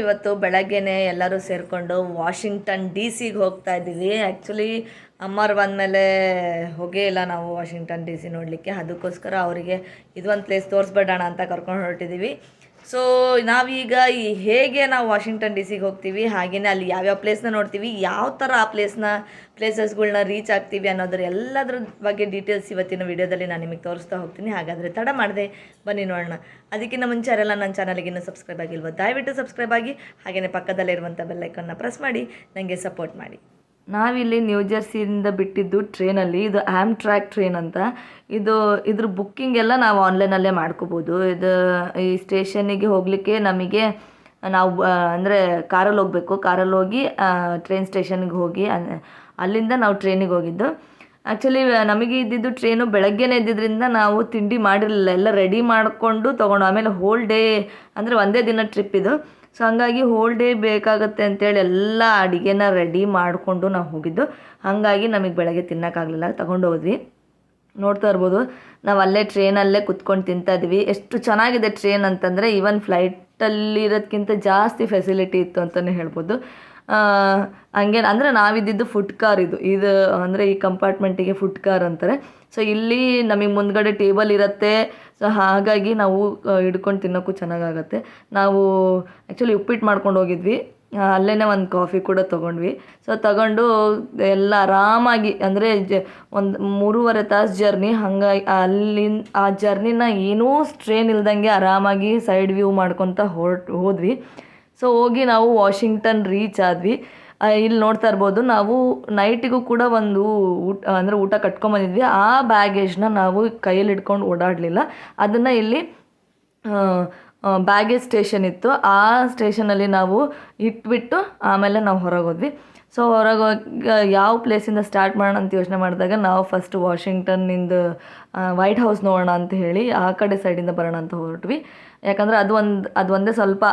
ನಾವಿವತ್ತು ಬೆಳಗ್ಗೆನೆ ಎಲ್ಲರೂ ಸೇರಿಕೊಂಡು ವಾಷಿಂಗ್ಟನ್ ಡಿ ಸಿಗೆ ಹೋಗ್ತಾ ಇದ್ದೀವಿ. ಆ್ಯಕ್ಚುಲಿ ಬಂದ ಬಂದಮೇಲೆ ಹೋಗೇ ಇಲ್ಲ ನಾವು ವಾಷಿಂಗ್ಟನ್ ಡಿ ಸಿ ನೋಡಲಿಕ್ಕೆ. ಅದಕ್ಕೋಸ್ಕರ ಅವರಿಗೆ ಇದೊಂದು ಪ್ಲೇಸ್ ತೋರಿಸ್ಬೇಡೋಣ ಅಂತ ಕರ್ಕೊಂಡು ಹೊರಟಿದ್ದೀವಿ ಸೊ ನಾವೀಗ ಈ ಹೇಗೆ ನಾವು ವಾಷಿಂಗ್ಟನ್ ಡಿ ಸಿಗೆ ಹೋಗ್ತೀವಿ ಹಾಗೆಯೇ ಅಲ್ಲಿ ಯಾವ್ಯಾವ ಪ್ಲೇಸ್ನ ನೋಡ್ತೀವಿ, ಯಾವ ಥರ ಆ ಪ್ಲೇಸ್ನ ಪ್ಲೇಸಸ್ಗಳ್ನ ರೀಚ್ ಆಗ್ತೀವಿ ಅನ್ನೋದ್ರ ಎಲ್ಲದ್ರ ಬಗ್ಗೆ ಡೀಟೇಲ್ಸ್ ಇವತ್ತಿನ ವಿಡಿಯೋದಲ್ಲಿ ನಾನು ನಿಮಗೆ ತೋರಿಸ್ತಾ ಹೋಗ್ತೀನಿ. ಹಾಗಾದರೆ ತಡ ಮಾಡಿದೆ, ಬನ್ನಿ ನೋಡೋಣ. ಅದಕ್ಕಿಂತ ಮುಂಚೆ ಅರೆಲ್ಲ ನನ್ನ ಚಾನಲ್ಗೆ ಇನ್ನೂ ಸಬ್ಸ್ಕ್ರೈಬ್ ಆಗಿಲ್ವೋ, ದಯವಿಟ್ಟು ಸಬ್ಸ್ಕ್ರೈಬ್ ಆಗಿ ಹಾಗೆಯೇ ಪಕ್ಕದಲ್ಲಿರುವಂಥ ಬೆಲ್ಲೈಕನ್ನ ಪ್ರೆಸ್ ಮಾಡಿ ನನಗೆ ಸಪೋರ್ಟ್ ಮಾಡಿ. ನಾವಿಲ್ಲಿ ನ್ಯೂ ಜರ್ಸಿಯಿಂದ ಬಿಟ್ಟಿದ್ದು ಟ್ರೈನಲ್ಲಿ. ಇದು ಆ್ಯಮ್ ಟ್ರ್ಯಾಕ್ ಟ್ರೈನ್ ಅಂತ. ಇದು ಇದ್ರ ಬುಕ್ಕಿಂಗ್ ಎಲ್ಲ ನಾವು ಆನ್ಲೈನಲ್ಲೇ ಮಾಡ್ಕೋಬೋದು. ಇದು ಈ ಸ್ಟೇಷನ್ನಿಗೆ ಹೋಗಲಿಕ್ಕೆ ನಮಗೆ ನಾವು ಅಂದರೆ ಕಾರಲ್ಲಿ ಹೋಗಬೇಕು. ಕಾರಲ್ಲಿ ಹೋಗಿ ಟ್ರೈನ್ ಸ್ಟೇಷನ್ಗೆ ಹೋಗಿ ಅಲ್ಲಿಂದ ನಾವು ಟ್ರೈನಿಗೆ ಹೋಗಿದ್ದು. ಆ್ಯಕ್ಚುಲಿ ನಮಗೆ ಇದ್ದಿದ್ದು ಟ್ರೈನು ಬೆಳಗ್ಗೆನೇ ಇದ್ದಿದ್ದರಿಂದ ನಾವು ತಿಂಡಿ ಮಾಡಿರಲಿಲ್ಲ. ಎಲ್ಲ ರೆಡಿ ಮಾಡಿಕೊಂಡು ತೊಗೊಂಡು, ಆಮೇಲೆ ಹೋಲ್ ಡೇ ಅಂದರೆ ಒಂದೇ ದಿನ ಟ್ರಿಪ್ ಇದು. ಸೊ ಹಂಗಾಗಿ ಹೋಲ್ ಡೇ ಬೇಕಾಗುತ್ತೆ ಅಂತೇಳಿ ಎಲ್ಲ ಅಡುಗೆನ ರೆಡಿ ಮಾಡಿಕೊಂಡು ನಾವು ಹೋಗಿದ್ದು ಹಾಗಾಗಿ ನಮಗೆ ಬೆಳಗ್ಗೆ ತಿನ್ನೋಕ್ಕಾಗಲಿಲ್ಲ. ತಗೊಂಡು ಹೋದ್ವಿ. ನೋಡ್ತಾ ಇರ್ಬೋದು, ನಾವು ಅಲ್ಲೇ ಟ್ರೈನಲ್ಲೇ ಕುತ್ಕೊಂಡು ತಿಂತಾ ಇದ್ವಿ. ಎಷ್ಟು ಚೆನ್ನಾಗಿದೆ ಟ್ರೈನ್ ಅಂತಂದರೆ ಈವನ್ ಫ್ಲೈಟಲ್ಲಿರೋದಕ್ಕಿಂತ ಜಾಸ್ತಿ ಫೆಸಿಲಿಟಿ ಇತ್ತು ಅಂತಲೇ ಹೇಳ್ಬೋದು. ಹಂಗೆ ಅಂದರೆ ನಾವಿದ್ದಿದ್ದು ಫುಡ್ ಕಾರ್ ಇದು. ಇದು ಅಂದರೆ ಈ ಕಂಪಾರ್ಟ್ಮೆಂಟಿಗೆ ಫುಡ್ ಕಾರ್ ಅಂತಾರೆ. ಸೊ ಇಲ್ಲಿ ನಮಗೆ ಮುಂದ್ಗಡೆ ಟೇಬಲ್ ಇರುತ್ತೆ. ಸೊ ಹಾಗಾಗಿ ನಾವು ಹಿಡ್ಕೊಂಡು ತಿನ್ನೋಕ್ಕೂ ಚೆನ್ನಾಗಾಗತ್ತೆ. ನಾವು ಆ್ಯಕ್ಚುಲಿ ಉಪ್ಪಿಟ್ಟು ಮಾಡ್ಕೊಂಡು ಹೋಗಿದ್ವಿ. ಅಲ್ಲೇ ಒಂದು ಕಾಫಿ ಕೂಡ ತೊಗೊಂಡ್ವಿ. ಸೊ ತಗೊಂಡು ಎಲ್ಲ ಆರಾಮಾಗಿ, ಅಂದರೆ ಜ, ಒಂದು ಮೂರುವರೆ ತಾಸು ಜರ್ನಿ ಹಂಗಾಗಿ, ಅಲ್ಲಿನ, ಆ ಜರ್ನಿನ ಏನೂ ಸ್ಟ್ರೇನ್ ಇಲ್ದಂಗೆ ಆರಾಮಾಗಿ ಸೈಡ್ ವ್ಯೂ ಮಾಡ್ಕೊತ ಹೊರಟು, ಹೋದ್ವಿ. ಸೊ ಹೋಗಿ ನಾವು ವಾಷಿಂಗ್ಟನ್ ರೀಚ್ ಆದ್ವಿ. ಇಲ್ಲಿ ನೋಡ್ತಾ ಇರ್ಬೋದು, ನಾವು ನೈಟಿಗೂ ಕೂಡ ಒಂದು ಊಟ, ಅಂದರೆ ಊಟ ಕಟ್ಕೊಂಬಂದಿದ್ವಿ ಆ ಬ್ಯಾಗೇಜ್ನ ನಾವು ಕೈಯಲ್ಲಿ ಹಿಡ್ಕೊಂಡು ಓಡಾಡಲಿಲ್ಲ. ಅದನ್ನು ಇಲ್ಲಿ ಬ್ಯಾಗೇಜ್ ಸ್ಟೇಷನ್ ಇತ್ತು. ಆ ಸ್ಟೇಷನಲ್ಲಿ ನಾವು ಇಟ್ಬಿಟ್ಟು ಆಮೇಲೆ ನಾವು ಹೊರಗೆ ಹೋದ್ವಿ ಸೊ ಹೊರಗೆ ಹೋಗಿ ಯಾವ ಪ್ಲೇಸಿಂದ ಸ್ಟಾರ್ಟ್ ಮಾಡೋಣ ಅಂತ ಯೋಚನೆ ಮಾಡಿದಾಗ ನಾವು ಫಸ್ಟ್ ವಾಷಿಂಗ್ಟನ್ನಿಂದ ವೈಟ್ ಹೌಸ್ ನೋಡೋಣ ಅಂತ ಹೇಳಿ ಆ ಕಡೆ ಸೈಡಿಂದ ಬರೋಣ ಅಂತ ಹೊರಟ್ವಿ. ಯಾಕಂದರೆ ಅದು ಒಂದು, ಅದು ಒಂದೇ ಸ್ವಲ್ಪ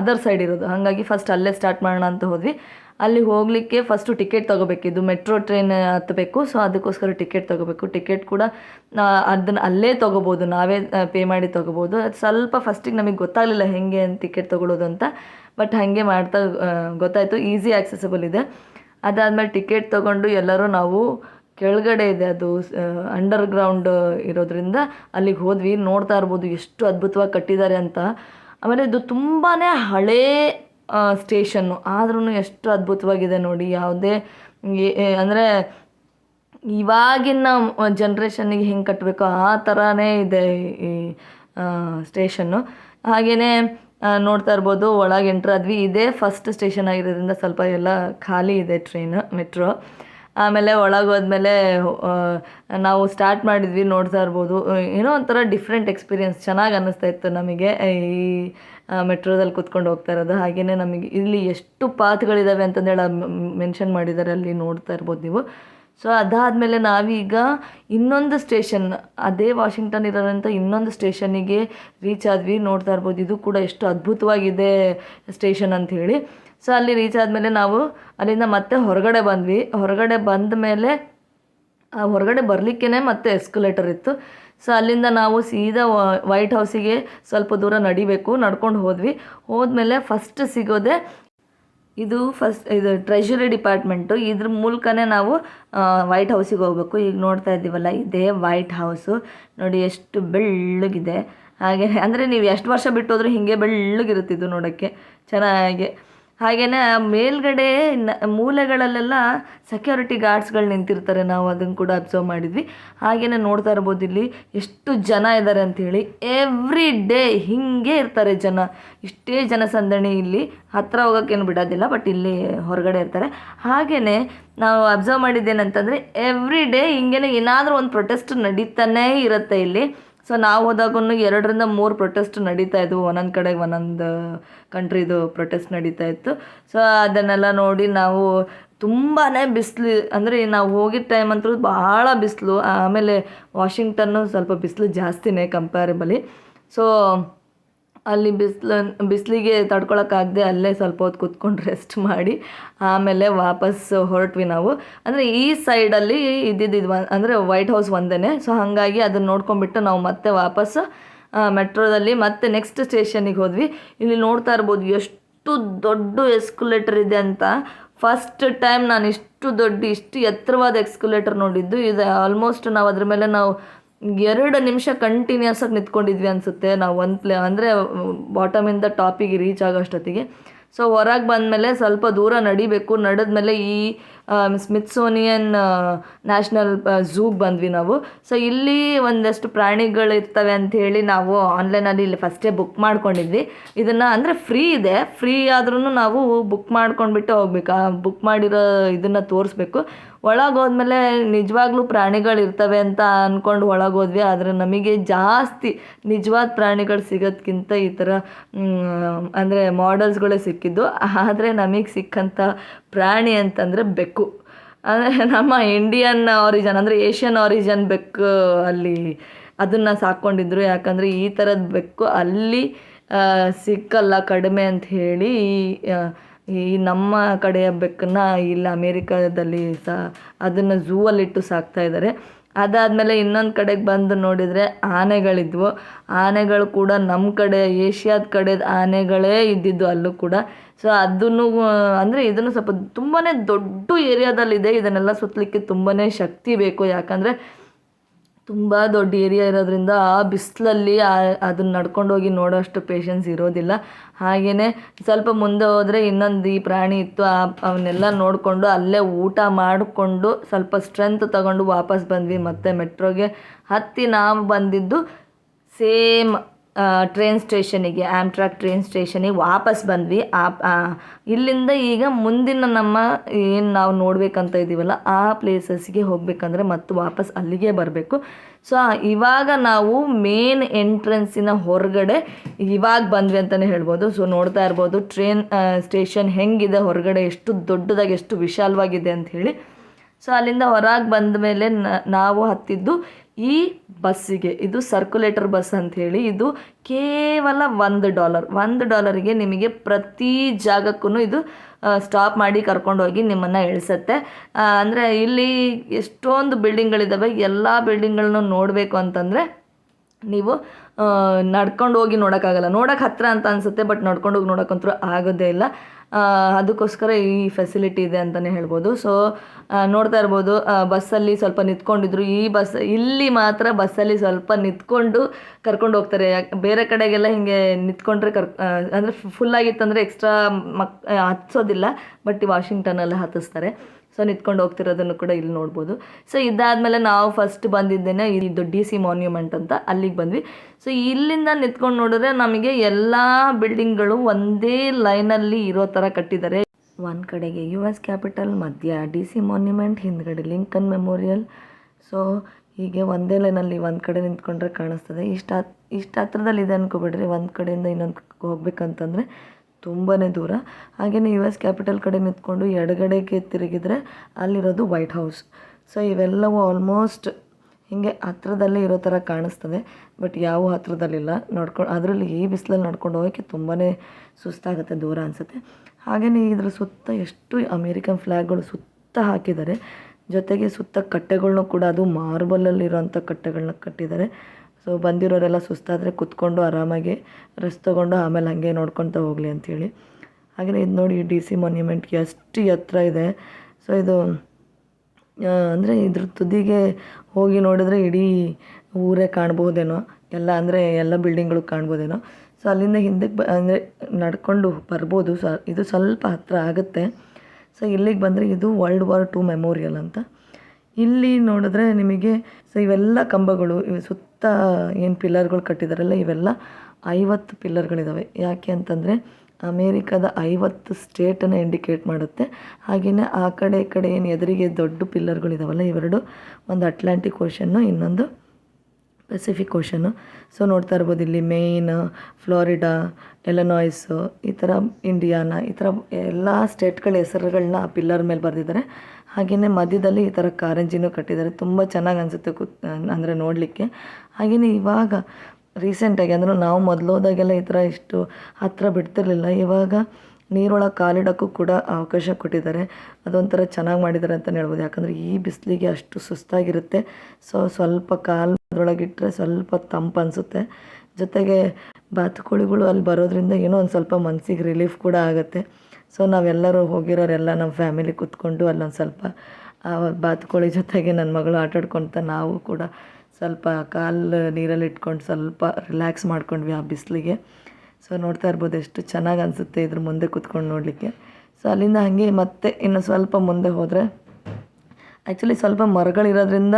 ಅದರ್ ಸೈಡ್ ಇರೋದು. ಹಾಗಾಗಿ ಫಸ್ಟ್ ಅಲ್ಲೇ ಸ್ಟಾರ್ಟ್ ಮಾಡೋಣ ಅಂತ ಹೋದ್ವಿ. ಅಲ್ಲಿ ಹೋಗಲಿಕ್ಕೆ ಫಸ್ಟು ಟಿಕೆಟ್ ತೊಗೋಬೇಕಿದ್ದು ಮೆಟ್ರೋ ಟ್ರೈನ್ ಹತ್ತಬೇಕು. ಸೊ ಅದಕ್ಕೋಸ್ಕರ ಟಿಕೆಟ್ ತೊಗೋಬೇಕು. ಟಿಕೆಟ್ ಕೂಡ ಅದನ್ನು ಅಲ್ಲೇ ತೊಗೋಬೋದು. ನಾವೇ ಪೇ ಮಾಡಿ ತೊಗೋಬೋದು. ಅದು ಸ್ವಲ್ಪ ಫಸ್ಟಿಗೆ ನಮಗೆ ಗೊತ್ತಾಗಲಿಲ್ಲ ಹೇಗೆ ಟಿಕೆಟ್ ತೊಗೊಳೋದು ಅಂತ. ಬಟ್ ಹಾಗೆ ಮಾಡ್ತಾ ಗೊತ್ತಾಯಿತು. ಈಸಿ ಆ್ಯಕ್ಸೆಸಬಲ್ ಇದೆ. ಅದಾದಮೇಲೆ ಟಿಕೆಟ್ ತೊಗೊಂಡು ಎಲ್ಲರೂ ನಾವು ಕೆಳಗಡೆ ಇದೆ ಅದು ಅಂಡರ್ ಗ್ರೌಂಡ್ ಇರೋದ್ರಿಂದ ಅಲ್ಲಿಗೆ ಹೋದ್ವಿ. ನೋಡ್ತಾ ಇರ್ಬೋದು ಎಷ್ಟು ಅದ್ಭುತವಾಗಿ ಕಟ್ಟಿದ್ದಾರೆ ಅಂತ. ಆಮೇಲೆ ಇದು ತುಂಬಾ ಹಳೇ ಸ್ಟೇಷನ್ನು ಆದ್ರೂ ಎಷ್ಟು ಅದ್ಭುತವಾಗಿದೆ ನೋಡಿ. ಯಾವುದೇ ಅಂದರೆ ಇವಾಗಿನ ಜನ್ರೇಷನ್ನಿಗೆ ಹೆಂಗೆ ಕಟ್ಟಬೇಕು ಆ ಥರನೇ ಇದೆ ಈ ಸ್ಟೇಷನ್ನು ಹಾಗೆಯೇ ನೋಡ್ತಾ ಇರ್ಬೋದು ಒಳಗೆ ಎಂಟ್ರಾದ್ವಿ ಇದೇ ಫಸ್ಟ್ ಸ್ಟೇಷನ್ ಆಗಿರೋದ್ರಿಂದ ಸ್ವಲ್ಪ ಎಲ್ಲ ಖಾಲಿ ಇದೆ ಟ್ರೈನ್ ಮೆಟ್ರೋ ಆಮೇಲೆ ಒಳಗೆ ಹೋದ್ಮೇಲೆ ಆ, ನಾವು ಸ್ಟಾರ್ಟ್ ಮಾಡಿದ್ವಿ ನೋಡ್ತಾ ಇರ್ಬೋದು. ಏನೋ ಒಂಥರ ಡಿಫ್ರೆಂಟ್ ಎಕ್ಸ್ಪೀರಿಯನ್ಸ್ ಚೆನ್ನಾಗಿ ಅನ್ನಿಸ್ತಾ ಇತ್ತು ನಮಗೆ. ಈ ಮೆಟ್ರೋದಲ್ಲಿ ಕುತ್ಕೊಂಡು ಹೋಗ್ತಾ ಇರೋದು. ಹಾಗೆಯೇ ನಮಗೆ ಇಲ್ಲಿ ಎಷ್ಟು ಪಾತ್ಗಳಿದ್ದಾವೆ ಅಂತಂದೇಳಿ ಮೆನ್ಷನ್ ಮಾಡಿದ್ದಾರೆ ಅಲ್ಲಿ ನೋಡ್ತಾ ಇರ್ಬೋದು ನೀವು. ಸೊ ಅದಾದಮೇಲೆ ನಾವೀಗ ಇನ್ನೊಂದು ಸ್ಟೇಷನ್ ಅದೇ ವಾಷಿಂಗ್ಟನ್ ಇರೋಂಥ ಇನ್ನೊಂದು ಸ್ಟೇಷನಿಗೆ ರೀಚ್ ಆದ್ವಿ. ನೋಡ್ತಾ ಇರ್ಬೋದು. ಇದು ಕೂಡ ಎಷ್ಟು ಅದ್ಭುತವಾಗಿದೆ ಸ್ಟೇಷನ್ ಅಂತ ಹೇಳಿ ಸೊ ಅಲ್ಲಿ ರೀಚ್ ಆದಮೇಲೆ ನಾವು ಅಲ್ಲಿಂದ ಮತ್ತೆ ಹೊರಗಡೆ ಬಂದ್ವಿ. ಹೊರಗಡೆ ಬಂದ ಮೇಲೆ, ಆ, ಹೊರಗಡೆ ಬರಲಿಕ್ಕೇ ಮತ್ತೆ ಎಸ್ಕುಲೇಟರ್ ಇತ್ತು. ಸೊ ಅಲ್ಲಿಂದ ನಾವು ಸೀದಾ ವೈಟ್ ಹೌಸಿಗೆ ಸ್ವಲ್ಪ ದೂರ ನಡಿಬೇಕು, ನಡ್ಕೊಂಡು ಹೋದ್ವಿ. ಹೋದ್ಮೇಲೆ ಫಸ್ಟ್ ಸಿಗೋದೆ ಇದು ಫಸ್ಟ್ ಇದು ಟ್ರೆಷರಿ ಡಿಪಾರ್ಟ್ಮೆಂಟು ಇದ್ರ ಮೂಲಕನೇ ನಾವು ವೈಟ್ ಹೌಸಿಗೆ ಹೋಗ್ಬೇಕು. ಈಗ ನೋಡ್ತಾ ಇದ್ದೀವಲ್ಲ, ಇದೇ ವೈಟ್ ಹೌಸು ನೋಡಿ, ಎಷ್ಟು ಬೆಳ್ಳಗಿದೆ. ಹಾಗೆ, ಅಂದರೆ ನೀವು ಎಷ್ಟು ವರ್ಷ ಬಿಟ್ಟು ಹೋದ್ರೂ ಹೀಗೆ ಬೆಳ್ಳಗಿರುತ್ತಿದ್ದು ನೋಡೋಕ್ಕೆ. ಚೆನ್ನಾಗಿ. ಹಾಗೆಯೇ ಮೇಲ್ಗಡೆ ಮೂಲೆಗಳಲ್ಲೆಲ್ಲ ಸೆಕ್ಯೂರಿಟಿ ಗಾರ್ಡ್ಸ್ಗಳು ನಿಂತಿರ್ತಾರೆ. ನಾವು ಅದನ್ನು ಕೂಡ ಅಬ್ಸರ್ವ್ ಮಾಡಿದ್ವಿ. ಹಾಗೆಯೇ ನೋಡ್ತಾ ಇರ್ಬೋದು ಇಲ್ಲಿ ಎಷ್ಟು ಜನ ಇದ್ದಾರೆ ಅಂಥೇಳಿ. ಎವ್ರಿ ಡೇ ಹೀಗೆ ಇರ್ತಾರೆ ಜನ. ಇಷ್ಟೇ ಜನಸಂದಣಿ ಇಲ್ಲಿ. ಹತ್ತಿರ ಹೋಗೋಕ್ಕೇನು ಬಿಡೋದಿಲ್ಲ ಬಟ್ ಇಲ್ಲಿ ಹೊರಗಡೆ ಇರ್ತಾರೆ. ಹಾಗೆಯೇ ನಾವು ಅಬ್ಸರ್ವ್ ಮಾಡಿದ್ದೇನಂತಂದರೆ ಎವ್ರಿ ಡೇ ಹಿಂಗೇನೆ ಏನಾದರೂ ಒಂದು ಪ್ರೊಟೆಸ್ಟ್ ನಡೀತಾನೇ ಇರುತ್ತೆ ಇಲ್ಲಿ. ಸೊ ನಾವು ಹೋದಾಗೂ ಎರಡರಿಂದ ಮೂರು ಪ್ರೊಟೆಸ್ಟ್ ನಡೀತಾ ಇದ್ವು. ಒಂದೊಂದು ಕಡೆಗೆ ಒಂದೊಂದು ಕಂಟ್ರಿದು ಪ್ರೊಟೆಸ್ಟ್ ನಡೀತಾ ಇತ್ತು. ಸೊ ಅದನ್ನೆಲ್ಲ ನೋಡಿ ನಾವು ತುಂಬಾ ಬಿಸಿಲು, ಅಂದರೆ ನಾವು ಹೋಗಿದ್ದ ಟೈಮ್ ಅಂತೂ ಭಾಳ ಬಿಸಿಲು. ಆಮೇಲೆ ವಾಷಿಂಗ್ಟನ್ನು ಸ್ವಲ್ಪ ಬಿಸಿಲು ಜಾಸ್ತಿನೇ ಕಂಪ್ಯಾರಿಬಲಿ ಸೊ ಅಲ್ಲಿ ಬಿಸ್ಲನ್ನು ಬಿಸಿಲಿಗೆ ತಡ್ಕೊಳಕ್ಕಾಗದೆ ಅಲ್ಲೇ ಸ್ವಲ್ಪ ಹೊತ್ತು ಕುತ್ಕೊಂಡು ರೆಸ್ಟ್ ಮಾಡಿ ಆಮೇಲೆ ವಾಪಸ್ ಹೊರಟ್ವಿ ನಾವು. ಅಂದರೆ ಈ ಸೈಡಲ್ಲಿ ಇದ್ದಿದ್ದು ಇದು ಅಂದರೆ ವೈಟ್ ಹೌಸ್ ಒಂದೇ ಸೊ ಹಾಗಾಗಿ ಅದನ್ನು ನೋಡ್ಕೊಂಡ್ಬಿಟ್ಟು ನಾವು ಮತ್ತೆ ವಾಪಸ್ ಮೆಟ್ರೋದಲ್ಲಿ ಮತ್ತೆ ನೆಕ್ಸ್ಟ್ ಸ್ಟೇಷನಿಗೆ ಹೋದ್ವಿ. ಇಲ್ಲಿ ನೋಡ್ತಾ ಇರ್ಬೋದು ಎಷ್ಟು ದೊಡ್ಡ ಎಸ್ಕುಲೇಟರ್ ಇದೆ ಅಂತ. ಫಸ್ಟ್ ಟೈಮ್ ನಾನು ಇಷ್ಟು ದೊಡ್ಡ, ಇಷ್ಟು ಎತ್ತರವಾದ ಎಕ್ಸ್ಕುಲೇಟರ್ ನೋಡಿದ್ದು. ಇದು ಆಲ್ಮೋಸ್ಟ್ ನಾವು ಅದ್ರ ಮೇಲೆ ನಾವು ಎರಡು ನಿಮಿಷ ಕಂಟಿನ್ಯೂಸ್ ಆಗಿ ನಿಂತ್ಕೊಂಡಿದ್ವಿ ಅನಿಸುತ್ತೆ. ನಾವು ಒಂದು ಪ್ಲೇ ಅಂದರೆ ಬಾಟಮಿಂದ ಟಾಪಿಗೆ ರೀಚ್ ಆಗೋ ಅಷ್ಟೊತ್ತಿಗೆ. ಸೊ ಹೊರಗೆ ಬಂದಮೇಲೆ ಸ್ವಲ್ಪ ದೂರ ನಡಿಬೇಕು. ನಡೆದ್ಮೇಲೆ ಈ ಸ್ಮಿತ್ಸೋನಿಯನ್ ನ್ಯಾಷನಲ್ ಝೂಗೆ ಬಂದ್ವಿ ನಾವು. ಸೊ ಇಲ್ಲಿ ಒಂದಷ್ಟು ಪ್ರಾಣಿಗಳು ಇರ್ತವೆ ಅಂತ ಹೇಳಿ ನಾವು ಆನ್ಲೈನಲ್ಲಿ ಇಲ್ಲಿ ಫಸ್ಟೇ ಬುಕ್ ಮಾಡ್ಕೊಂಡಿದ್ವಿ. ಇದನ್ನು ಅಂದರೆ ಫ್ರೀ ಇದೆ. ಫ್ರೀ ಆದ್ರೂ ನಾವು ಬುಕ್ ಮಾಡ್ಕೊಂಡ್ಬಿಟ್ಟು ಹೋಗ್ಬೇಕು. ಆ ಬುಕ್ ಮಾಡಿರೋ ಇದನ್ನು ತೋರಿಸ್ಬೇಕು. ಒಳಗೆ ಹೋದ್ಮೇಲೆ ನಿಜವಾಗ್ಲೂ ಪ್ರಾಣಿಗಳು ಇರ್ತವೆ ಅಂತ ಅಂದ್ಕೊಂಡು ಒಳಗೆ ಹೋದ್ವಿ ಆದರೆ ನಮಗೆ ಜಾಸ್ತಿ ನಿಜವಾದ ಪ್ರಾಣಿಗಳು ಸಿಗೋದ್ಕಿಂತ ಈ ಥರ ಅಂದರೆ ಮಾಡೆಲ್ಸ್ಗಳೇ ಸಿಕ್ಕಿದ್ದು. ಆದರೆ ನಮಗೆ ಸಿಕ್ಕಂಥ ಪ್ರಾಣಿ ಅಂತಂದರೆ ಬೆಕ್ಕು. ಅಂದರೆ ನಮ್ಮ ಇಂಡಿಯನ್ ಆರಿಜನ್ ಅಂದರೆ ಏಷ್ಯನ್ ಆರಿಜನ್ ಬೆಕ್ಕು ಅಲ್ಲಿ ಅದನ್ನು ಸಾಕ್ಕೊಂಡಿದ್ರು ಯಾಕಂದರೆ ಈ ಥರದ ಬೆಕ್ಕು ಅಲ್ಲಿ ಸಿಕ್ಕಲ್ಲ ಕಡಿಮೆ ಅಂತ ಹೇಳಿ ಈ ನಮ್ಮ ಕಡೆಯ ಬೆಕ್ಕನ್ನ ಇಲ್ಲಿ ಅಮೇರಿಕಾದಲ್ಲಿ ಸಹ ಅದನ್ನು ಝೂವಲ್ಲಿಟ್ಟು ಸಾಕ್ತಾ ಇದ್ದಾರೆ ಅದಾದಮೇಲೆ ಇನ್ನೊಂದು ಕಡೆಗೆ ಬಂದು ನೋಡಿದರೆ ಆನೆಗಳಿದ್ವು. ಆನೆಗಳು ಕೂಡ ನಮ್ಮ ಕಡೆ, ಏಷ್ಯಾದ ಕಡೆದ ಆನೆಗಳೇ ಇದ್ದಿದ್ದು ಅಲ್ಲೂ ಕೂಡ. ಸೊ ಅದನ್ನು ಅಂದರೆ ಇದನ್ನು ಸ್ವಲ್ಪ ತುಂಬಾ ದೊಡ್ಡ ಏರಿಯಾದಲ್ಲಿದೆ. ಇದನ್ನೆಲ್ಲ ಸುತ್ತಲಿಕ್ಕೆ ತುಂಬಾ ಶಕ್ತಿ ಬೇಕು. ಯಾಕಂದರೆ ತುಂಬ ದೊಡ್ಡ ಏರಿಯಾ ಇರೋದ್ರಿಂದ ಆ ಬಿಸಿಲಲ್ಲಿ ಅದನ್ನ ನಡ್ಕೊಂಡು ಹೋಗಿ ನೋಡೋಷ್ಟು ಪೇಷನ್ಸ್ ಇರೋದಿಲ್ಲ. ಹಾಗೆಯೇ ಸ್ವಲ್ಪ ಮುಂದೆ ಹೋದರೆ ಇನ್ನೊಂದು ಈ ಪ್ರಾಣಿ ಇತ್ತು. ಆ, ಅವನ್ನೆಲ್ಲ ನೋಡಿಕೊಂಡು ಅಲ್ಲೇ ಊಟ ಮಾಡಿಕೊಂಡು ಸ್ವಲ್ಪ ಸ್ಟ್ರೆಂತ್ ತಗೊಂಡು ವಾಪಸ್ ಬಂದ್ವಿ. ಮತ್ತೆ ಮೆಟ್ರೋಗೆ ಹತ್ತಿ ನಾವು ಬಂದಿದ್ದು ಸೇಮ್ ಟ್ರೈನ್ ಸ್ಟೇಷನಿಗೆ ಆಮ್ಟ್ರಾಕ್ ಟ್ರೈನ್ ಸ್ಟೇಷನಿಗೆ ವಾಪಸ್ ಬಂದ್ವಿ. ಆ ಆ, ಇಲ್ಲಿಂದ ಈಗ ಮುಂದಿನ ನಮ್ಮ ಏನು ನಾವು ನೋಡಬೇಕಂತ ಇದ್ದೀವಲ್ಲ ಆ ಪ್ಲೇಸಸ್ಗೆ ಹೋಗಬೇಕಂದ್ರೆ ಮತ್ತು ವಾಪಸ್ ಅಲ್ಲಿಗೆ ಬರಬೇಕು. ಸೊ ಇವಾಗ ನಾವು ಮೇನ್ ಎಂಟ್ರೆನ್ಸಿನ ಹೊರಗಡೆ ಇವಾಗ ಬಂದ್ವಿ ಅಂತಲೇ ಹೇಳ್ಬೋದು. ಸೊ ನೋಡ್ತಾ ಇರ್ಬೋದು ಟ್ರೈನ್ ಸ್ಟೇಷನ್ ಹೆಂಗಿದೆ ಹೊರಗಡೆ ಎಷ್ಟು ದೊಡ್ಡದಾಗಿ ಎಷ್ಟು ವಿಶಾಲವಾಗಿದೆ ಅಂತ ಹೇಳಿ. ಸೊ ಅಲ್ಲಿಂದ ಹೊರಗೆ ಬಂದ ಮೇಲೆ ನಾವು ಹತ್ತಿದ್ದು ಈ ಬಸ್ಸಿಗೆ, ಇದು ಸರ್ಕ್ಯುಲೇಟರ್ ಬಸ್ ಅಂತ ಹೇಳಿ ಇದು ಕೇವಲ ಒಂದು ಡಾಲರ್ ಒಂದು ಡಾಲರಿಗೆ ನಿಮಗೆ ಪ್ರತಿ ಜಾಗಕ್ಕೂ ಇದು ಸ್ಟಾಪ್ ಮಾಡಿ ಕರ್ಕೊಂಡೋಗಿ ನಿಮ್ಮನ್ನು ಇಳಿಸತ್ತೆ. ಅಂದರೆ ಇಲ್ಲಿ ಎಷ್ಟೊಂದು ಬಿಲ್ಡಿಂಗ್ಗಳಿದ್ದಾವೆ ಎಲ್ಲ ಬಿಲ್ಡಿಂಗ್ಗಳನ್ನೂ ನೋಡಬೇಕು ಅಂತಂದರೆ, ನೀವು ನಡ್ಕೊಂಡು ಹೋಗಿ ನೋಡೋಕ್ಕಾಗಲ್ಲ. ನೋಡೋಕೆ ಹತ್ತಿರ ಅಂತ ಅನಿಸುತ್ತೆ, ಬಟ್ ನಡ್ಕೊಂಡು ಹೋಗಿ ನೋಡೋಕ್ಕಂತೂ ಆಗೋದೇ ಇಲ್ಲ. ಅದಕ್ಕೋಸ್ಕರ ಈ ಫೆಸಿಲಿಟಿ ಇದೆ ಅಂತಲೇ ಹೇಳ್ಬೋದು. ಸೊ ನೋಡ್ತಾ ಇರ್ಬೋದು ಬಸ್ಸಲ್ಲಿ ಸ್ವಲ್ಪ ನಿಂತ್ಕೊಂಡಿದ್ರು. ಈ ಬಸ್, ಇಲ್ಲಿ ಮಾತ್ರ ಬಸ್ಸಲ್ಲಿ ಸ್ವಲ್ಪ ನಿಂತ್ಕೊಂಡು ಕರ್ಕೊಂಡು ಹೋಗ್ತಾರೆ. ಬೇರೆ ಕಡೆಗೆಲ್ಲ ಹಿಂಗೆ ನಿಂತ್ಕೊಂಡ್ರೆ ಕರ್ ಅಂದರೆ ಫುಲ್ಲಾಗಿತ್ತಂದರೆ ಎಕ್ಸ್ಟ್ರಾ ಮಕ್ ಹತ್ಸೋದಿಲ್ಲ, ಬಟ್ ವಾಷಿಂಗ್ಟನಲ್ಲಿ ಹತ್ತಿಸ್ತಾರೆ. ಸೊ ನಿಂತ್ಕೊಂಡು ಹೋಗ್ತಿರೋದನ್ನು ಕೂಡ ಇಲ್ಲಿ ನೋಡ್ಬೋದು. ಸೊ ಇದಾದಮೇಲೆ ನಾವು ಫಸ್ಟ್ ಬಂದಿದ್ದೇನೆ ಇದು ಡಿ ಸಿ ಮಾನ್ಯುಮೆಂಟ್ ಅಂತ ಅಲ್ಲಿಗೆ ಬಂದ್ವಿ. ಸೊ ಇಲ್ಲಿಂದ ನಿಂತ್ಕೊಂಡು ನೋಡಿದ್ರೆ ನಮಗೆ ಎಲ್ಲ ಬಿಲ್ಡಿಂಗ್ಗಳು ಒಂದೇ ಲೈನಲ್ಲಿ ಇರೋ ಥರ ಕಟ್ಟಿದ್ದಾರೆ. ಒಂದು ಕಡೆಗೆ ಯು ಎಸ್ ಕ್ಯಾಪಿಟಲ್ ಮಧ್ಯ ಡಿ ಸಿ ಮಾನ್ಯುಮೆಂಟ್ ಹಿಂದ್ಗಡೆ ಲಿಂಕನ್ ಮೆಮೋರಿಯಲ್ ಸೊ ಹೀಗೆ ಒಂದೇ ಲೈನಲ್ಲಿ ಒಂದು ಕಡೆ ನಿಂತ್ಕೊಂಡ್ರೆ ಕಾಣಿಸ್ತದೆ. ಇಷ್ಟು ಇಷ್ಟು ಹತ್ರದಲ್ಲಿ ಇದೆ ಅನ್ಕೋಬೇಡ್ರಿ, ಒಂದು ಕಡೆಯಿಂದ ಇನ್ನೊಂದು ಹೋಗ್ಬೇಕಂತಂದರೆ ತುಂಬಾ ದೂರ. ಹಾಗೆಯೇ ಯು ಎಸ್ ಕ್ಯಾಪಿಟಲ್ ಕಡೆ ನಿಂತ್ಕೊಂಡು ಎಡಗಡೆಗೆ ತಿರುಗಿದ್ರೆ ಅಲ್ಲಿರೋದು ವೈಟ್ ಹೌಸ್ ಸೊ ಇವೆಲ್ಲವೂ ಆಲ್ಮೋಸ್ಟ್ ಹೀಗೆ ಹತ್ರದಲ್ಲೇ ಇರೋ ಥರ ಕಾಣಿಸ್ತದೆ. ಬಟ್ ಯಾವ ಹತ್ರದಲ್ಲಿಲ್ಲ. ನಡ್ಕೊಂಡು ಅದರಲ್ಲಿ ಈ ಬಿಸಿಲಲ್ಲಿ ನಡ್ಕೊಂಡು ಹೋಗೋಕ್ಕೆ ತುಂಬಾ ಸುಸ್ತಾಗುತ್ತೆ, ದೂರ ಅನಿಸುತ್ತೆ. ಹಾಗೆಯೇ ಇದ್ರ ಸುತ್ತ ಎಷ್ಟು ಅಮೇರಿಕನ್ ಫ್ಲ್ಯಾಗ್ಗಳು ಸುತ್ತ ಹಾಕಿದ್ದಾರೆ. ಜೊತೆಗೆ ಸುತ್ತ ಕಟ್ಟೆಗಳನ್ನೂ ಕೂಡ ಅದು ಮಾರ್ಬಲಲ್ಲಿರೋಂಥ ಕಟ್ಟೆಗಳನ್ನ ಕಟ್ಟಿದ್ದಾರೆ. ಸೊ ಬಂದಿರೋರೆಲ್ಲ ಸುಸ್ತಾದರೆ ಕುತ್ಕೊಂಡು ಆರಾಮಾಗಿ ರೆಸ್ಟ್ ತೊಗೊಂಡು ಆಮೇಲೆ ಹಾಗೆ ನೋಡ್ಕೊತ ಹೋಗಲಿ ಅಂಥೇಳಿ ಹಾಗೆಯೇ ಇದು ನೋಡಿ ಡಿ ಸಿ ಮಾನ್ಯುಮೆಂಟ್ಗೆ ಅಷ್ಟು ಎತ್ತರ ಇದೆ. ಸೊ ಇದು ಅಂದರೆ ಇದ್ರ ತುದಿಗೆ ಹೋಗಿ ನೋಡಿದ್ರೆ ಇಡೀ ಊರೇ ಕಾಣ್ಬೋದೇನೋ, ಎಲ್ಲ ಅಂದರೆ ಎಲ್ಲ ಬಿಲ್ಡಿಂಗ್ಗಳು ಕಾಣ್ಬೋದೇನೋ. ಸೊ ಅಲ್ಲಿಂದ ಹಿಂದಕ್ಕೆ ಬ, ಅಂದರೆ ನಡ್ಕೊಂಡು ಬರ್ಬೋದು. ಸ ಇದು ಸ್ವಲ್ಪ ಹತ್ತಿರ ಆಗುತ್ತೆ. ಸೊ ಇಲ್ಲಿಗೆ ಬಂದರೆ ಇದು ವರ್ಲ್ಡ್ ವಾರ್ ಟು ಮೆಮೋರಿಯಲ್ ಅಂತ. ಇಲ್ಲಿ ನೋಡಿದ್ರೆ ನಿಮಗೆ ಸೊ ಇವೆಲ್ಲ ಕಂಬಗಳು, ಇವು ಸುತ್ತ ಏನು ಪಿಲ್ಲರ್ಗಳು ಕಟ್ಟಿದಾರಲ್ಲ, ಇವೆಲ್ಲ ಐವತ್ತು ಪಿಲ್ಲರ್ಗಳಿದ್ದಾವೆ ಯಾಕೆ ಅಂತಂದರೆ ಅಮೇರಿಕಾದ ಐವತ್ತು ಸ್ಟೇಟನ್ನು ಇಂಡಿಕೇಟ್ ಮಾಡುತ್ತೆ. ಹಾಗೆಯೇ ಆ ಕಡೆ, ಈ ಕಡೆ ಏನು ಎದುರಿಗೆ ದೊಡ್ಡ ಪಿಲ್ಲರ್ಗಳಿದಾವಲ್ಲ, ಇವೆರಡು ಒಂದು ಅಟ್ಲಾಂಟಿಕ್ ಓಷನ್ನು, ಇನ್ನೊಂದು ಪೆಸಿಫಿಕ್ ಓಷನ್ನು. ಸೊ ನೋಡ್ತಾ ಇರ್ಬೋದು ಇಲ್ಲಿ ಮೇಯ್ನ್, ಫ್ಲೋರಿಡಾ ಎಲನಾಯ್ಸು ಈ ಥರ ಇಂಡಿಯಾನ, ಈ ಥರ ಎಲ್ಲ ಸ್ಟೇಟ್ಗಳ ಹೆಸರುಗಳನ್ನ ಆ ಪಿಲ್ಲರ್ ಮೇಲೆ ಬರೆದಿದ್ದಾರೆ. ಹಾಗೆಯೇ ಮಧ್ಯದಲ್ಲಿ ಈ ಥರ ಕಾರಂಜಿನೂ ಕಟ್ಟಿದ್ದಾರೆ. ತುಂಬ ಚೆನ್ನಾಗಿ ಅನಿಸುತ್ತೆ ಕು ಅಂದರೆ ನೋಡಲಿಕ್ಕೆ. ಹಾಗೆಯೇ ಇವಾಗ ರೀಸೆಂಟಾಗಿ, ಅಂದರೆ ನಾವು ಮೊದಲು ಹೋದಾಗೆಲ್ಲ ಈ ಥರ ಇಷ್ಟು ಹತ್ತಿರ ಬಿಡ್ತಿರಲಿಲ್ಲ. ಇವಾಗ ನೀರೊಳಗೆ ಕಾಲಿಡೋಕ್ಕೂ ಕೂಡ ಅವಕಾಶ ಕೊಟ್ಟಿದ್ದಾರೆ. ಅದೊಂಥರ ಚೆನ್ನಾಗಿ ಮಾಡಿದ್ದಾರೆ ಅಂತಲೇ ಹೇಳ್ಬೋದು. ಯಾಕಂದರೆ ಈ ಬಿಸಿಲಿಗೆ ಅಷ್ಟು ಸುಸ್ತಾಗಿರುತ್ತೆ. ಸೊ, ಸ್ವಲ್ಪ ಕಾಲು ಅದರೊಳಗಿಟ್ಟರೆ ಸ್ವಲ್ಪ ತಂಪು ಅನಿಸುತ್ತೆ. ಜೊತೆಗೆ ಬಾತುಕೋಳಿಗಳು ಅಲ್ಲಿ ಬರೋದ್ರಿಂದ ಏನೋ ಒಂದು ಸ್ವಲ್ಪ ಮನಸ್ಸಿಗೆ ರಿಲೀಫ್ ಕೂಡ ಆಗುತ್ತೆ. ಸೊ ನಾವೆಲ್ಲರೂ ಹೋಗಿರೋರೆಲ್ಲ ನಮ್ಮ ಫ್ಯಾಮಿಲಿ ಕೂತ್ಕೊಂಡು ಅಲ್ಲೊಂದು ಸ್ವಲ್ಪ, ಆ, ಬಾತುಕೋಳಿ ಜೊತೆಗೆ ನನ್ನ ಮಗಳು ಆಟಾಡ್ಕೊತ ನಾವು ಕೂಡ ಸ್ವಲ್ಪ ಕಾಲು ನೀರಲ್ಲಿ ಇಟ್ಕೊಂಡು ಸ್ವಲ್ಪ ರಿಲ್ಯಾಕ್ಸ್ ಮಾಡ್ಕೊಂಡ್ವಿ ಆ ಬಿಸಿಲಿಗೆ. ಸೊ ನೋಡ್ತಾ ಇರ್ಬೋದು ಎಷ್ಟು ಚೆನ್ನಾಗಿ ಅನಿಸುತ್ತೆ ಇದ್ರ ಮುಂದೆ ಕೂತ್ಕೊಂಡು ನೋಡಲಿಕ್ಕೆ. ಸೊ ಅಲ್ಲಿಂದ ಹಾಗೆ ಮತ್ತೆ ಇನ್ನು ಸ್ವಲ್ಪ ಮುಂದೆ ಹೋದರೆ ಆ್ಯಕ್ಚುಲಿ ಸ್ವಲ್ಪ ಮರಗಳಿರೋದ್ರಿಂದ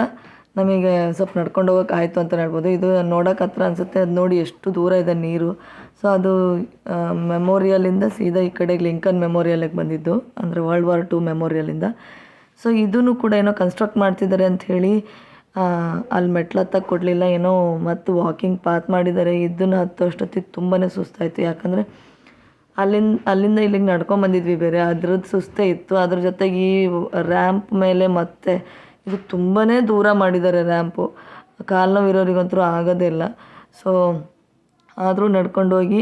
ನಮಗೆ ಸ್ವಲ್ಪ ನಡ್ಕೊಂಡು ಹೋಗೋಕೆ ಆಯಿತು ಅಂತ ಹೇಳ್ಬೋದು. ಇದು ನೋಡೋಕೆ ಹತ್ರ ಅನಿಸುತ್ತೆ. ಅದು ನೋಡಿ ಎಷ್ಟು ದೂರ ಇದೆ ನೀರು. ಸೊ ಅದು ಮೆಮೋರಿಯಲಿಂದ ಸೀದಾ ಈ ಕಡೆಗೆ ಲಿಂಕನ್ ಮೆಮೋರಿಯಲಿಗೆ ಬಂದಿದ್ದು, ಅಂದರೆ ವರ್ಲ್ಡ್ ವಾರ್ ಟು ಮೆಮೋರಿಯಲಿಂದ ಸೊ ಇದೂ ಕೂಡ ಏನೋ ಕನ್ಸ್ಟ್ರಕ್ಟ್ ಮಾಡ್ತಿದ್ದಾರೆ ಅಂತ ಹೇಳಿ ಅಲ್ಲಿ ಮೆಟ್ಲ ಹತ್ತಕ್ಕೆ ಕೊಡಲಿಲ್ಲ, ಏನೋ ಮತ್ತು ವಾಕಿಂಗ್ ಪಾತ್ ಮಾಡಿದ್ದಾರೆ. ಇದನ್ನು ಹತ್ತು ಅಷ್ಟೊತ್ತಿಗೆ ತುಂಬಾ ಸುಸ್ತಾಯಿತು. ಯಾಕಂದರೆ ಅಲ್ಲಿಂದ ಅಲ್ಲಿಂದ ಇಲ್ಲಿಗೆ ನಡ್ಕೊಂಬಂದಿದ್ವಿ ಬೇರೆ. ಅದ್ರದ್ದು ಸುಸ್ತೇ ಇತ್ತು. ಅದ್ರ ಜೊತೆಗೆ ಈ ರ್ಯಾಂಪ್ ಮೇಲೆ ಮತ್ತೆ ಇದು ತುಂಬಾ ದೂರ ಮಾಡಿದ್ದಾರೆ ರ್ಯಾಂಪು ಕಾಲು ನೋವು ಇರೋರಿಗಂತೂ ಆಗೋದೇ ಇಲ್ಲ. ಸೊ ಆದರೂ ನಡ್ಕೊಂಡೋಗಿ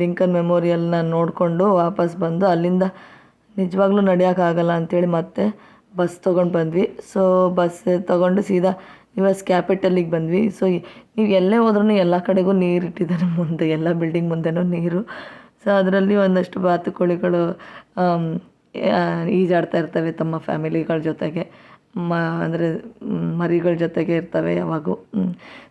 ಲಿಂಕನ್ ಮೆಮೋರಿಯಲ್ನ ನೋಡಿಕೊಂಡು ವಾಪಸ್ ಬಂದು ಅಲ್ಲಿಂದ ನಿಜವಾಗ್ಲೂ ನಡೆಯೋಕ್ಕಾಗಲ್ಲ ಅಂಥೇಳಿ ಮತ್ತೆ ಬಸ್ ತೊಗೊಂಡು ಬಂದ್ವಿ. ಸೊ ಬಸ್ ತೊಗೊಂಡು ಸೀದಾ ಯು ಎಸ್ ಕ್ಯಾಪಿಟಲಿಗೆ ಬಂದ್ವಿ. ಸೊ ನೀವು ಎಲ್ಲೇ ಹೋದ್ರೂ ಎಲ್ಲ ಕಡೆಗೂ ನೀರು ಇಟ್ಟಿದ್ದಾರೆ ಮುಂದೆ, ಎಲ್ಲ ಬಿಲ್ಡಿಂಗ್ ಮುಂದೆನೂ ನೀರು. ಸೊ ಅದರಲ್ಲಿ ಒಂದಷ್ಟು ಬಾತುಕೋಳಿಗಳು ಈಜಾಡ್ತಾ ಇರ್ತವೆ ತಮ್ಮ ಫ್ಯಾಮಿಲಿಗಳ ಜೊತೆಗೆ. ಮ, ಅಂದರೆ ಮರಿಗಳ ಜೊತೆಗೆ ಇರ್ತವೆ ಯಾವಾಗೂ.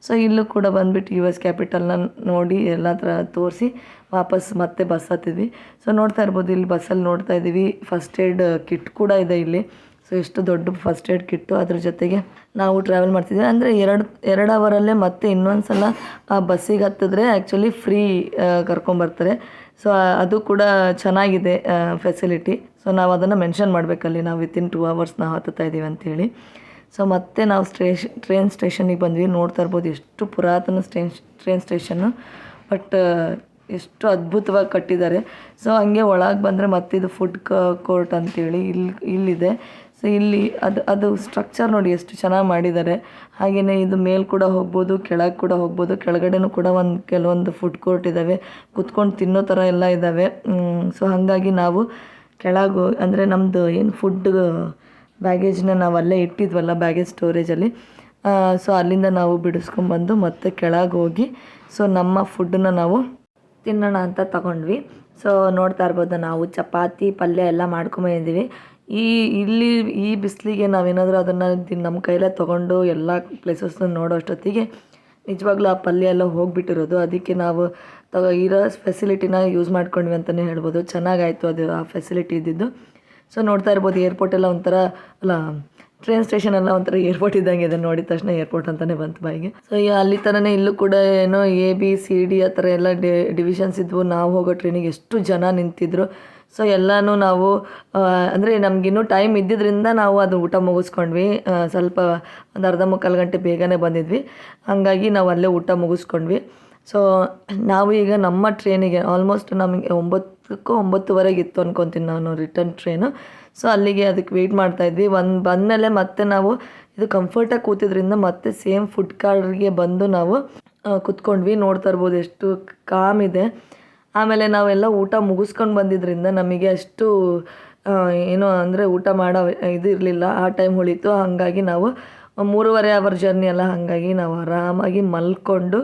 ಸೊ ಇಲ್ಲೂ ಕೂಡ ಬಂದ್ಬಿಟ್ಟು ಯು ಎಸ್ ಕ್ಯಾಪಿಟಲ್ನ ನೋಡಿ ಎಲ್ಲ ಥರ ತೋರಿಸಿ ವಾಪಸ್ ಮತ್ತೆ ಬಸ್ ಹತ್ತಿದ್ವಿ. ಸೊ ನೋಡ್ತಾ ಇರ್ಬೋದು, ಇಲ್ಲಿ ಬಸ್ಸಲ್ಲಿ ನೋಡ್ತಾ ಇದ್ದೀವಿ. ಫಸ್ಟ್ ಏಡ್ ಕಿಟ್ ಕೂಡ ಇದೆ ಇಲ್ಲಿ. ಸೊ ಎಷ್ಟು ದೊಡ್ಡ ಫಸ್ಟ್ ಏಡ್ ಕಿಟ್ಟು. ಅದ್ರ ಜೊತೆಗೆ ನಾವು ಟ್ರಾವೆಲ್ ಮಾಡ್ತಿದ್ವಿ. ಅಂದರೆ, ಎರಡು ಎರಡು ಅವರಲ್ಲೇ ಮತ್ತೆ ಇನ್ನೊಂದು ಸಲ ಆ ಬಸ್ಸಿಗೆ ಹತ್ತಿದ್ರೆ ಆ್ಯಕ್ಚುಲಿ ಫ್ರೀ ಕರ್ಕೊಂಬರ್ತಾರೆ. ಸೊ ಅದು ಕೂಡ ಚೆನ್ನಾಗಿದೆ ಫೆಸಿಲಿಟಿ ಸೊ ನಾವು ಅದನ್ನು ಮೆನ್ಷನ್ ಮಾಡಬೇಕಲ್ಲಿ. ನಾವು ವಿತಿನ್ ಟೂ ಅವರ್ಸ್ ನಾವು ಹತ್ತುತ್ತಾ ಇದ್ದೀವಿ ಅಂತೇಳಿ. ಸೊ ಮತ್ತೆ ನಾವು ಸ್ಟೇಷ್ ಟ್ರೈನ್ ಸ್ಟೇಷನಿಗೆ ಬಂದ್ವಿ. ನೋಡ್ತಾ ಇರ್ಬೋದು ಎಷ್ಟು ಪುರಾತನ ಸ್ಟೇಷ್ ಟ್ರೈನ್ ಸ್ಟೇಷನ್ನು ಬಟ್ ಎಷ್ಟು ಅದ್ಭುತವಾಗಿ ಕಟ್ಟಿದ್ದಾರೆ. ಸೊ ಹಂಗೆ ಒಳಗೆ ಬಂದರೆ ಮತ್ತಿದು ಫುಡ್ ಕೋರ್ಟ್ ಅಂತೇಳಿ ಇಲ್ಲಿ ಇಲ್ಲಿದೆ. ಸೊ ಇಲ್ಲಿ ಅದು ಅದು ಸ್ಟ್ರಕ್ಚರ್ ನೋಡಿ ಎಷ್ಟು ಚೆನ್ನಾಗಿ ಮಾಡಿದ್ದಾರೆ. ಹಾಗೆಯೇ ಇದು ಮೇಲೆ ಕೂಡ ಹೋಗ್ಬೋದು, ಕೆಳಗೆ ಕೂಡ ಹೋಗ್ಬೋದು, ಕೆಳಗಡೆನೂ ಕೂಡ ಒಂದು ಕೆಲವೊಂದು ಫುಡ್ ಕೋರ್ಟ್ ಇದ್ದಾವೆ ಕುತ್ಕೊಂಡು ತಿನ್ನೋ ಥರ ಎಲ್ಲ ಇದ್ದಾವೆ ಸೊ ಹಾಗಾಗಿ ನಾವು ಕೆಳಗೆ, ಅಂದರೆ ನಮ್ಮದು ಏನು ಫುಡ್ ಬ್ಯಾಗೇಜ್ನ ನಾವು ಅಲ್ಲೇ ಇಟ್ಟಿದ್ವಲ್ಲ ಬ್ಯಾಗೇಜ್ ಸ್ಟೋರೇಜಲ್ಲಿ ಸೊ ಅಲ್ಲಿಂದ ನಾವು ಬಿಡಿಸ್ಕೊಂಬಂದು ಮತ್ತೆ ಕೆಳಗೆ ಹೋಗಿ ಸೊ ನಮ್ಮ ಫುಡ್ಡನ್ನ ನಾವು ತಿನ್ನೋಣ ಅಂತ ತಗೊಂಡ್ವಿ. ಸೊ ನೋಡ್ತಾ ಇರ್ಬೋದು ನಾವು ಚಪಾತಿ, ಪಲ್ಯ ಎಲ್ಲ ಮಾಡ್ಕೊಂಬಂದಿದ್ದೀವಿ ಈ, ಇಲ್ಲಿ ಈ ಬಿಸಿಲಿಗೆ ನಾವೇನಾದರೂ ಅದನ್ನು ನಮ್ಮ ಕೈಲೇ ತೊಗೊಂಡು ಎಲ್ಲ ಪ್ಲೇಸಸ್ನ ನೋಡೋ ಅಷ್ಟೊತ್ತಿಗೆ ನಿಜವಾಗ್ಲೂ ಆ ಪಲ್ಯ ಎಲ್ಲ ಹೋಗಿಬಿಟ್ಟಿರೋದು. ಅದಕ್ಕೆ ನಾವು ತಗೋ ಇರೋ ಫೆಸಿಲಿಟಿನ ಯೂಸ್ ಮಾಡ್ಕೊಂಡ್ವಿ ಅಂತಲೇ ಹೇಳ್ಬೋದು. ಚೆನ್ನಾಗಾಯಿತು ಅದು, ಆ ಫೆಸಿಲಿಟಿ ಇದ್ದಿದ್ದು. ಸೊ ನೋಡ್ತಾ ಇರ್ಬೋದು ಏರ್ಪೋರ್ಟ್ ಎಲ್ಲ ಒಂಥರ, ಅಲ್ಲ ಟ್ರೈನ್ ಸ್ಟೇಷನ್ ಎಲ್ಲ ಒಂಥರ ಏರ್ಪೋರ್ಟ್ ಇದ್ದಂಗೆ ಇದೆ. ನೋಡಿದ ತಕ್ಷಣ ಏರ್ಪೋರ್ಟ್ ಅಂತಲೇ ಬಂತು ಬಾಯಿಗೆ. ಸೊ ಈ ಅಲ್ಲಿ ಥರನೇ ಇಲ್ಲೂ ಕೂಡ ಏನೋ ಎ ಬಿ ಸಿ ಡಿ ಆ ಥರ ಎಲ್ಲ ಡಿವಿಷನ್ಸ್ ಇದ್ವು. ನಾವು ಹೋಗೋ ಟ್ರೈನಿಗೆ ಎಷ್ಟು ಜನ ನಿಂತಿದ್ರು. ಸೊ ಎಲ್ಲನೂ ನಾವು ಅಂದರೆ ನಮಗಿನ್ನೂ ಟೈಮ್ ಇದ್ದಿದ್ದರಿಂದ ನಾವು ಅದು ಊಟ ಮುಗಿಸ್ಕೊಂಡ್ವಿ. ಸ್ವಲ್ಪ ಒಂದು ಅರ್ಧ ಮುಕ್ಕಾಲು ಗಂಟೆ ಬೇಗನೆ ಬಂದಿದ್ವಿ. ಹಾಗಾಗಿ ನಾವು ಅಲ್ಲೇ ಊಟ ಮುಗಿಸ್ಕೊಂಡ್ವಿ. ಸೊ ನಾವು ಈಗ ನಮ್ಮ ಟ್ರೈನಿಗೆ ಆಲ್ಮೋಸ್ಟ್ ನಮಗೆ ಒಂಬತ್ತಕ್ಕೂ ಒಂಬತ್ತುವರೆಗೆ ಇತ್ತು ಅನ್ಕೊತೀನಿ ನಾನು ರಿಟರ್ನ್ ಟ್ರೈನು ಸೊ ಅಲ್ಲಿಗೆ ಅದಕ್ಕೆ ವೆಯ್ಟ್ ಮಾಡ್ತಾಯಿದ್ವಿ ಒಂದು, ಬಂದಮೇಲೆ ಮತ್ತೆ ನಾವು ಇದು ಕಂಫರ್ಟಾಗಿ ಕೂತಿದ್ರಿಂದ ಮತ್ತೆ ಸೇಮ್ ಫುಡ್ ಕಾರ್ಡ್ಗೆ ಬಂದು ನಾವು ಕುತ್ಕೊಂಡ್ವಿ. ನೋಡ್ತಾ ಇರ್ಬೋದು ಎಷ್ಟು ಕಾಮ್ ಇದೆ. ಆಮೇಲೆ ನಾವೆಲ್ಲ ಊಟ ಮುಗಿಸ್ಕೊಂಡು ಬಂದಿದ್ದರಿಂದ ನಮಗೆ ಅಷ್ಟು ಏನೋ ಅಂದರೆ ಊಟ ಮಾಡೋ ಇದು ಇರಲಿಲ್ಲ. ಆ ಟೈಮ್ ಉಳಿತು. ಹಾಗಾಗಿ ನಾವು ಮೂರುವರೆ ಅವರ್ ಜರ್ನಿ ಎಲ್ಲ ಹಾಗಾಗಿ ನಾವು ಆರಾಮಾಗಿ ಮಲ್ಕೊಂಡು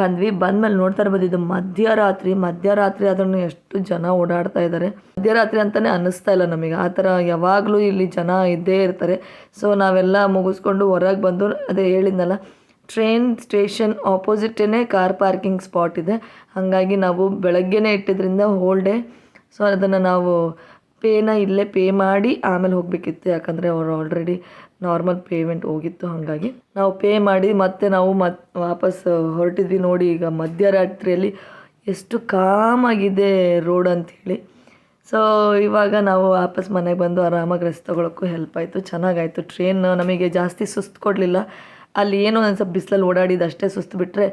ಬಂದ್ವಿ ಬಂದಮೇಲೆ ನೋಡ್ತಾ ಇರ್ಬೋದು, ಇದು ಮಧ್ಯರಾತ್ರಿ. ಮಧ್ಯರಾತ್ರಿ ಅದನ್ನು ಎಷ್ಟು ಜನ ಓಡಾಡ್ತಾ ಇದ್ದಾರೆ. ಮಧ್ಯರಾತ್ರಿ ಅಂತಲೇ ಅನ್ನಿಸ್ತಾ ಇಲ್ಲ ನಮಗೆ. ಆ ಥರ ಯಾವಾಗಲೂ ಇಲ್ಲಿ ಜನ ಇದ್ದೇ ಇರ್ತಾರೆ. ಸೊ ನಾವೆಲ್ಲ ಮುಗಿಸ್ಕೊಂಡು ಹೊರಗೆ ಬಂದು ಅದೇ ಹೇಳಿದ್ನಲ್ಲ ಟ್ರೈನ್ ಸ್ಟೇಷನ್ ಆಪೋಸಿಟೇ ಕಾರ್ ಪಾರ್ಕಿಂಗ್ ಸ್ಪಾಟ್ ಇದೆ. ಹಾಗಾಗಿ ನಾವು ಬೆಳಗ್ಗೆನೇ ಇಟ್ಟಿದ್ರಿಂದ ಹೋಲ್ ಡೇ ಸೊ ಅದನ್ನು ನಾವು ಪೇನ ಇಲ್ಲೇ ಪೇ ಮಾಡಿ ಆಮೇಲೆ ಹೋಗಬೇಕಿತ್ತು. ಯಾಕಂದರೆ ಅವರು ಆಲ್ರೆಡಿ ನಾರ್ಮಲ್ ಪೇಮೆಂಟ್ ಹೋಗಿತ್ತು, ಹಾಗಾಗಿ ನಾವು ಪೇ ಮಾಡಿ ಮತ್ತೆ ನಾವು ಮತ್, ವಾಪಸ್ ಹೊರಟಿದ್ವಿ ನೋಡಿ, ಈಗ ಮಧ್ಯರಾತ್ರಿಯಲ್ಲಿ ಎಷ್ಟು ಕಾಮಾಗಿದೆ ರೋಡ್ ಅಂಥೇಳಿ. ಸೊ ಇವಾಗ ನಾವು ವಾಪಸ್ ಮನೆಗೆ ಬಂದು ಆರಾಮಾಗಿ ರೆಸ್ಟ್ ತೊಗೊಳಕ್ಕೂ ಹೆಲ್ಪ್ ಆಯಿತು, ಚೆನ್ನಾಗಾಯಿತು. ಟ್ರೈನ್ ನಮಗೆ ಜಾಸ್ತಿ ಸುಸ್ತು ಕೊಡಲಿಲ್ಲ. ಅಲ್ಲಿ ಏನು ಒಂದು ಸ್ವಲ್ಪ ಬಿಸಿಲಲ್ಲಿ ಓಡಾಡಿದ್ದು ಅಷ್ಟೇ ಸುಸ್ತು ಬಿಟ್ಟರೆ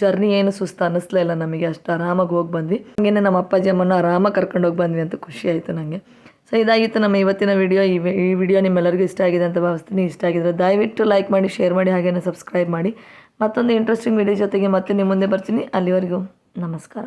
ಜರ್ನಿ ಏನು ಸುಸ್ತು ಅನ್ನಿಸ್ಲೇ ಇಲ್ಲ ನಮಗೆ. ಅಷ್ಟು ಆರಾಮಾಗಿ ಹೋಗಿ ಬಂದ್ವಿ. ಹಂಗೇನೆ ನಮ್ಮ ಅಪ್ಪಾಜಿ ಅಮ್ಮನ ಆರಾಮಾಗಿ ಕರ್ಕೊಂಡು ಹೋಗಿ ಬಂದ್ವಿ ಅಂತ ಖುಷಿ ಆಯಿತು ನನಗೆ ಸೊ ಇದಾಗಿತ್ತು ನಮ್ಮ ಇವತ್ತಿನ ವಿಡಿಯೋ ಈ ಈ ವಿಡಿಯೋ ನಿಮ್ಮೆಲ್ಲರಿಗೂ ಇಷ್ಟ ಆಗಿದೆ ಅಂತ ಭಾವಿಸ್ತೀನಿ. ಇಷ್ಟ ಆಗಿದ್ರೆ ದಯವಿಟ್ಟು ಲೈಕ್ ಮಾಡಿ ಶೇರ್ ಮಾಡಿ, ಹಾಗೇನೆ ಸಬ್ಸ್ಕ್ರೈಬ್ ಮಾಡಿ. ಮತ್ತೊಂದು ಇಂಟ್ರೆಸ್ಟಿಂಗ್ ವಿಡಿಯೋ ಜೊತೆಗೆ ಮತ್ತೆ ನಿಮ್ಮ ಮುಂದೆ ಬರ್ತೀನಿ. ಅಲ್ಲಿವರೆಗೂ ನಮಸ್ಕಾರ.